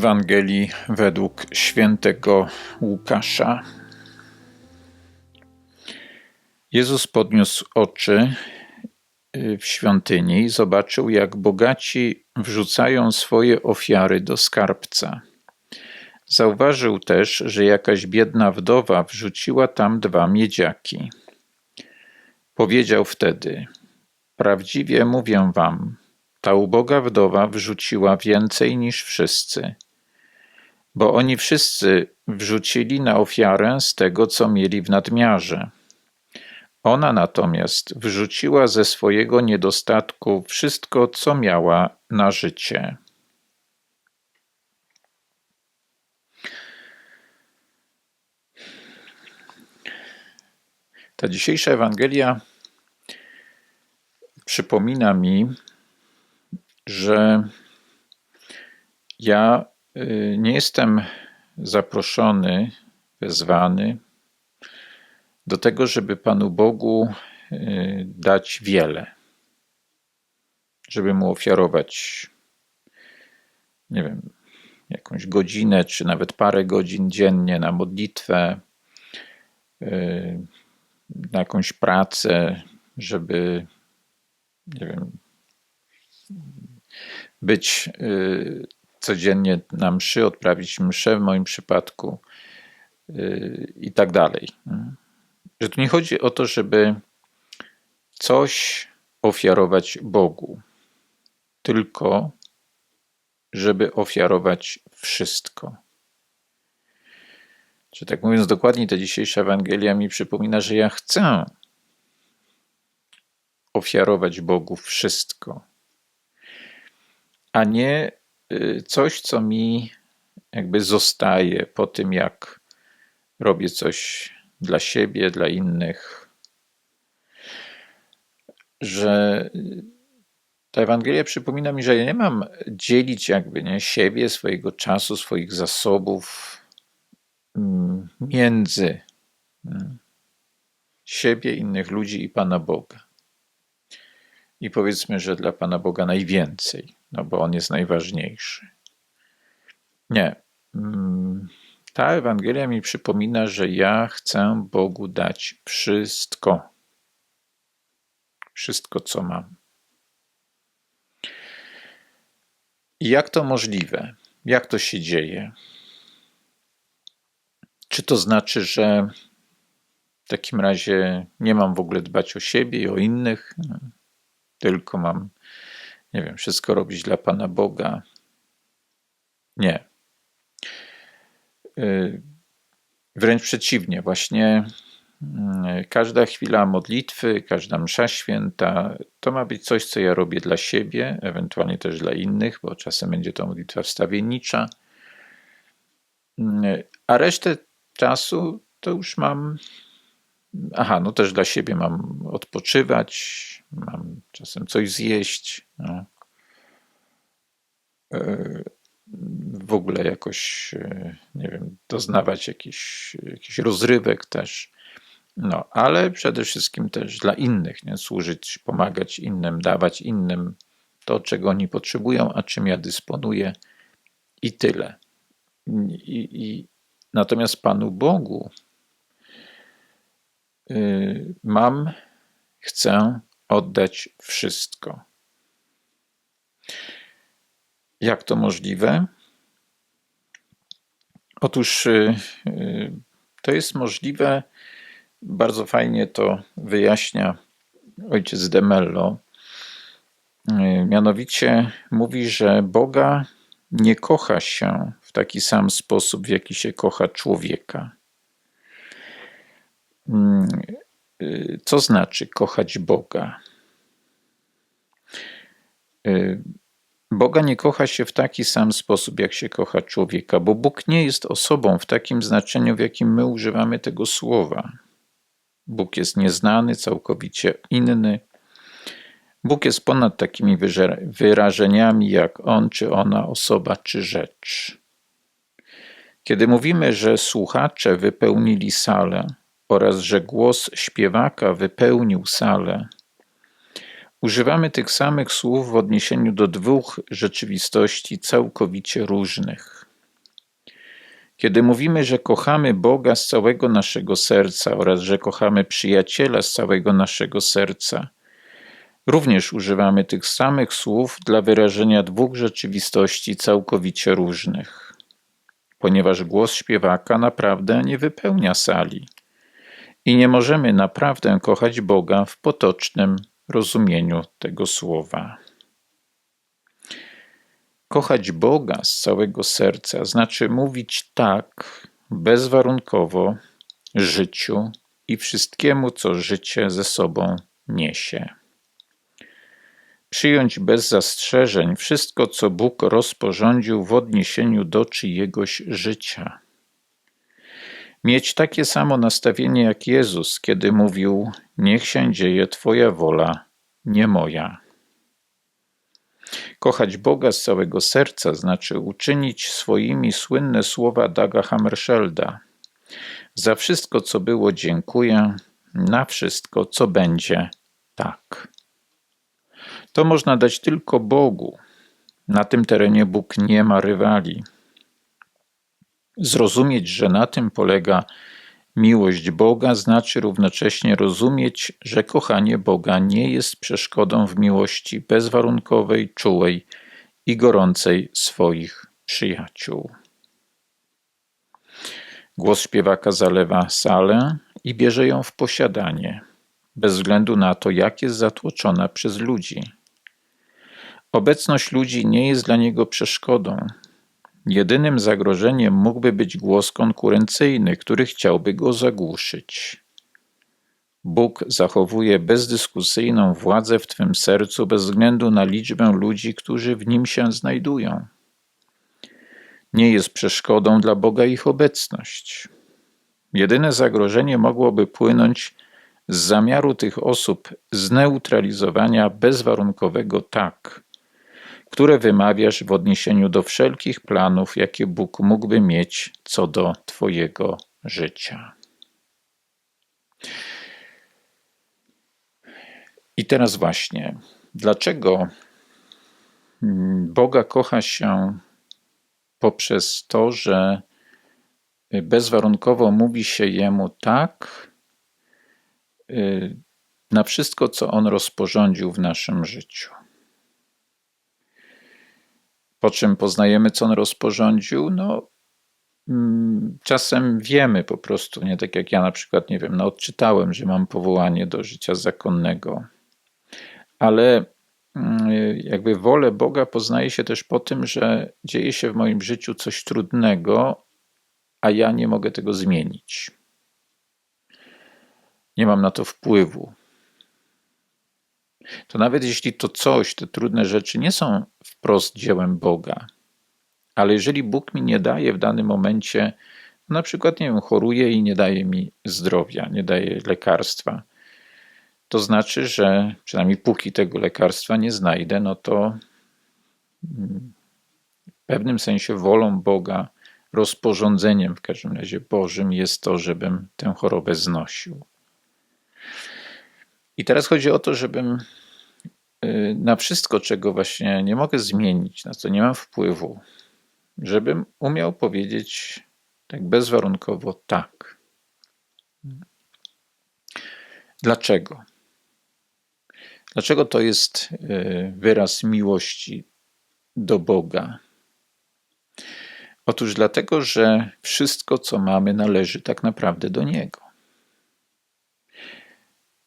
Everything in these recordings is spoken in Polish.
Ewangelii według świętego Łukasza. Jezus podniósł oczy y, w świątyni i zobaczył, jak bogaci wrzucają swoje ofiary do skarbca. Zauważył też, że jakaś biedna wdowa wrzuciła tam dwa miedziaki. Powiedział wtedy: Prawdziwie mówię wam, ta uboga wdowa wrzuciła więcej niż wszyscy, bo oni wszyscy wrzucili na ofiarę z tego, co mieli w nadmiarze. Ona natomiast wrzuciła ze swojego niedostatku wszystko, co miała na życie. Ta dzisiejsza Ewangelia przypomina mi, że ja nie jestem zaproszony, wezwany do tego, żeby Panu Bogu y, dać wiele, żeby mu ofiarować, nie wiem, jakąś godzinę, czy nawet parę godzin dziennie na modlitwę, y, na jakąś pracę, żeby, nie wiem, być y, codziennie na mszy, odprawić mszę w moim przypadku y, i tak dalej. Że tu nie chodzi o to, żeby coś ofiarować Bogu, tylko żeby ofiarować wszystko. Czy tak mówiąc dokładniej, ta dzisiejsza Ewangelia mi przypomina, że ja chcę ofiarować Bogu wszystko a nie coś, co mi jakby zostaje po tym, jak robię coś dla siebie, dla innych. Że ta Ewangelia przypomina mi, że ja nie mam dzielić jakby nie, siebie, swojego czasu, swoich zasobów mm, między mm, siebie, innych ludzi i Pana Boga. I powiedzmy, że dla Pana Boga najwięcej no bo on jest najważniejszy. Nie. Mm, ta Ewangelia mi przypomina, że ja chcę Bogu dać wszystko. Wszystko, co mam. I jak to możliwe? Jak to się dzieje? Czy to znaczy, że w takim razie nie mam w ogóle dbać o siebie i o innych, tylko mam nie wiem, wszystko robić dla Pana Boga. Nie. Y, wręcz przeciwnie, właśnie y, każda chwila modlitwy, każda msza święta, to ma być coś, co ja robię dla siebie, ewentualnie też dla innych, bo czasem będzie to modlitwa wstawiennicza. Y, a resztę czasu to już mam. Aha, no też dla siebie mam odpoczywać, mam czasem coś zjeść. No. E, w ogóle jakoś, e, nie wiem, doznawać jakichś, jakichś rozrywek też. No, ale przede wszystkim też dla innych, nie? służyć, pomagać innym, dawać innym to, czego oni potrzebują, a czym ja dysponuję i tyle. I, i natomiast Panu Bogu mam, chcę oddać wszystko. Jak to możliwe? Otóż y, y, to jest możliwe, bardzo fajnie to wyjaśnia ojciec de Mello. Y, mianowicie mówi, że Boga nie kocha się w taki sam sposób, w jaki się kocha człowieka. Mm, co znaczy kochać Boga? Boga nie kocha się w taki sam sposób, jak się kocha człowieka, bo Bóg nie jest osobą w takim znaczeniu, w jakim my używamy tego słowa. Bóg jest nieznany, całkowicie inny. Bóg jest ponad takimi wyrażeniami jak on czy ona, osoba czy rzecz. Kiedy mówimy, że słuchacze wypełnili salę oraz że głos śpiewaka wypełnił salę, używamy tych samych słów w odniesieniu do dwóch rzeczywistości całkowicie różnych. Kiedy mówimy, że kochamy Boga z całego naszego serca oraz że kochamy przyjaciela z całego naszego serca, również używamy tych samych słów dla wyrażenia dwóch rzeczywistości całkowicie różnych, ponieważ głos śpiewaka naprawdę nie wypełnia sali i nie możemy naprawdę kochać Boga w potocznym rozumieniu tego słowa. Kochać Boga z całego serca znaczy mówić tak bezwarunkowo życiu i wszystkiemu, co życie ze sobą niesie. Przyjąć bez zastrzeżeń wszystko, co Bóg rozporządził w odniesieniu do czyjegoś życia. Mieć takie samo nastawienie jak Jezus, kiedy mówił: Niech się dzieje Twoja wola, nie moja. Kochać Boga z całego serca znaczy uczynić swoimi słynne słowa Daga Hammarskjölda. Za wszystko, co było, dziękuję, na wszystko, co będzie, tak. To można dać tylko Bogu. Na tym terenie Bóg nie ma rywali. Zrozumieć, że na tym polega miłość Boga, znaczy równocześnie rozumieć, że kochanie Boga nie jest przeszkodą w miłości bezwarunkowej, czułej i gorącej swoich przyjaciół. Głos śpiewaka zalewa salę i bierze ją w posiadanie, bez względu na to, jak jest zatłoczona przez ludzi. Obecność ludzi nie jest dla niego przeszkodą. Jedynym zagrożeniem mógłby być głos konkurencyjny, który chciałby go zagłuszyć. Bóg zachowuje bezdyskusyjną władzę w Twym sercu bez względu na liczbę ludzi, którzy w nim się znajdują. Nie jest przeszkodą dla Boga ich obecność. Jedyne zagrożenie mogłoby płynąć z zamiaru tych osób zneutralizowania bezwarunkowego tak, które wymawiasz w odniesieniu do wszelkich planów, jakie Bóg mógłby mieć co do Twojego życia. I teraz właśnie, dlaczego Boga kocha się poprzez to, że bezwarunkowo mówi się Jemu tak y, na wszystko, co On rozporządził w naszym życiu. Po czym poznajemy, co on rozporządził? No, mm, czasem wiemy po prostu, nie tak jak ja na przykład, nie wiem, no odczytałem, że mam powołanie do życia zakonnego, ale mm, jakby wolę Boga poznaje się też po tym, że dzieje się w moim życiu coś trudnego, a ja nie mogę tego zmienić. Nie mam na to wpływu to nawet jeśli to coś, te trudne rzeczy nie są wprost dziełem Boga, ale jeżeli Bóg mi nie daje w danym momencie, na przykład, nie wiem, choruję i nie daje mi zdrowia, nie daje lekarstwa, to znaczy, że przynajmniej póki tego lekarstwa nie znajdę, no to mm, w pewnym sensie wolą Boga, rozporządzeniem w każdym razie Bożym jest to, żebym tę chorobę znosił. I teraz chodzi o to, żebym y, na wszystko, czego właśnie nie mogę zmienić, na co nie mam wpływu, żebym umiał powiedzieć tak bezwarunkowo tak. Dlaczego? Dlaczego to jest y, wyraz miłości do Boga? Otóż dlatego, że wszystko, co mamy, należy tak naprawdę do Niego.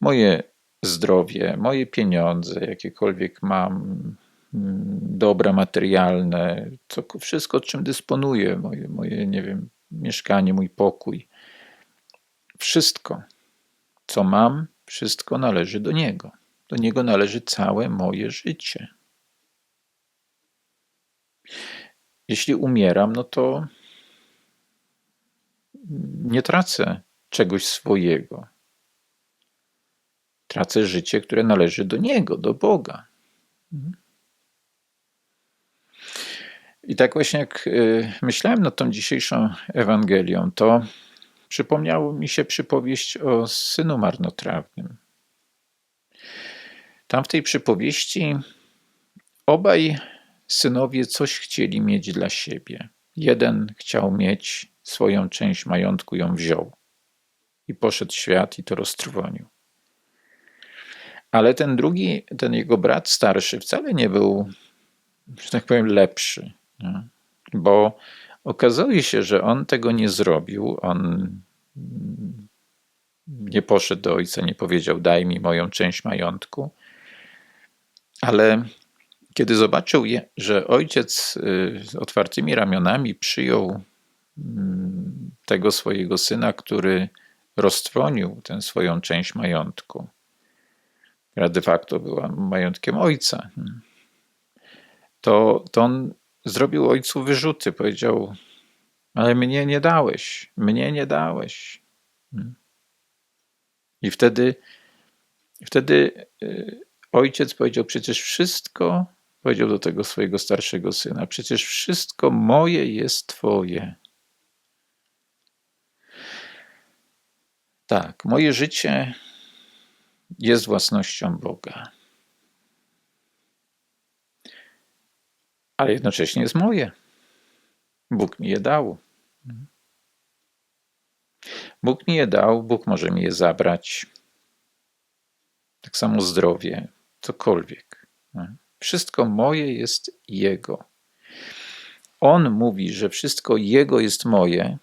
Moje zdrowie, moje pieniądze, jakiekolwiek mam, mm, dobra materialne, co, wszystko, czym dysponuję, moje, moje, nie wiem, mieszkanie, mój pokój. Wszystko, co mam, wszystko należy do Niego. Do Niego należy całe moje życie. Jeśli umieram, no to nie tracę czegoś swojego. Tracę życie, które należy do Niego, do Boga. I tak właśnie jak y, myślałem nad tą dzisiejszą Ewangelią, to przypomniało mi się przypowieść o synu marnotrawnym. Tam w tej przypowieści obaj synowie coś chcieli mieć dla siebie. Jeden chciał mieć swoją część majątku, ją wziął i poszedł w świat i to roztrwonił. Ale ten drugi, ten jego brat starszy, wcale nie był, że tak powiem, lepszy, nie? bo okazuje się, że on tego nie zrobił. On nie poszedł do ojca, nie powiedział: Daj mi moją część majątku. Ale kiedy zobaczył, że ojciec y, z otwartymi ramionami przyjął mm, tego swojego syna, który roztrwonił tę swoją część majątku, która de facto była majątkiem ojca, to, to on zrobił ojcu wyrzuty. Powiedział: Ale mnie nie dałeś, mnie nie dałeś. I wtedy, wtedy y, ojciec powiedział: Przecież wszystko, powiedział do tego swojego starszego syna: Przecież wszystko moje jest Twoje. Tak, moje życie jest własnością Boga. Ale jednocześnie jest moje. Bóg mi je dał. Bóg mi je dał, Bóg może mi je zabrać. Tak samo zdrowie, cokolwiek. Wszystko moje jest Jego. On mówi, że wszystko Jego jest moje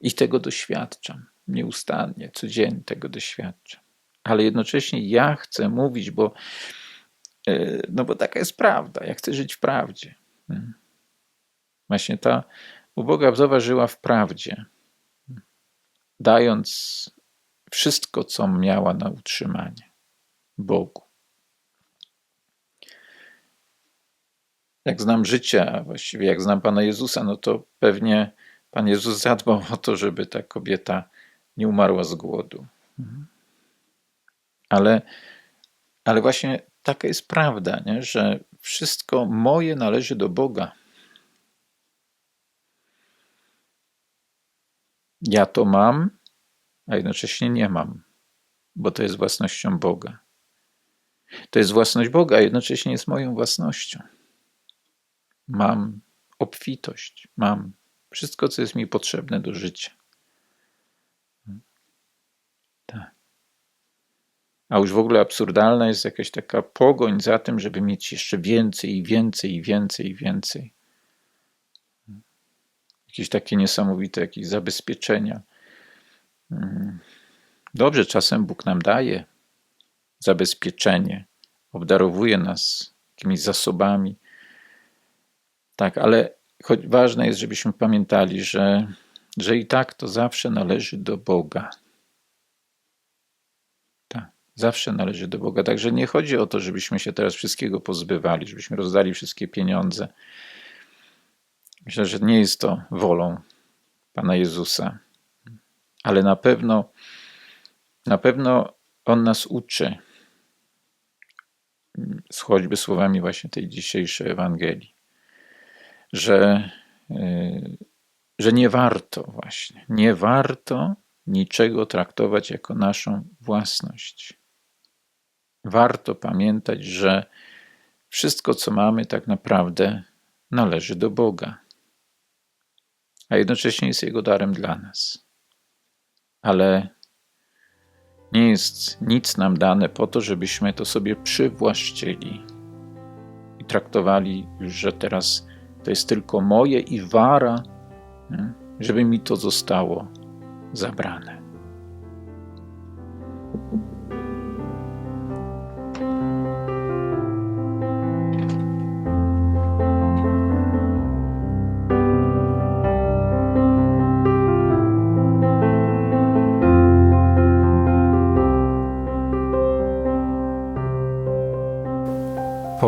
i tego doświadczam nieustannie, codziennie tego doświadczam. Ale jednocześnie ja chcę mówić, bo, e, no bo taka jest prawda. Ja chcę żyć w prawdzie. Hmm. Właśnie ta uboga wdowa żyła w prawdzie, dając wszystko, co miała na utrzymanie Bogu. Jak znam życie, właściwie jak znam Pana Jezusa, no to pewnie Pan Jezus zadbał o to, żeby ta kobieta nie umarła z głodu. Ale, ale właśnie taka jest prawda, nie? że wszystko moje należy do Boga. Ja to mam, a jednocześnie nie mam, bo to jest własnością Boga. To jest własność Boga, a jednocześnie jest moją własnością. Mam obfitość, mam wszystko, co jest mi potrzebne do życia. A już w ogóle absurdalna jest jakaś taka pogoń za tym, żeby mieć jeszcze więcej i więcej i więcej i więcej. Jakieś takie niesamowite jakieś zabezpieczenia. Mm. Dobrze, czasem Bóg nam daje zabezpieczenie, obdarowuje nas jakimiś zasobami. Tak, ale choć ważne jest, żebyśmy pamiętali, że, że i tak to zawsze należy do Boga. Zawsze należy do Boga. Także nie chodzi o to, żebyśmy się teraz wszystkiego pozbywali, żebyśmy rozdali wszystkie pieniądze. Myślę, że nie jest to wolą Pana Jezusa, ale na pewno, na pewno On nas uczy, choćby słowami właśnie tej dzisiejszej Ewangelii, że, yy, że nie warto właśnie, nie warto niczego traktować jako naszą własność warto pamiętać, że wszystko, co mamy, tak naprawdę należy do Boga, a jednocześnie jest Jego darem dla nas. Ale nie jest nic nam dane po to, żebyśmy to sobie przywłaszczyli i traktowali że teraz to jest tylko moje i wara, żeby mi to zostało zabrane.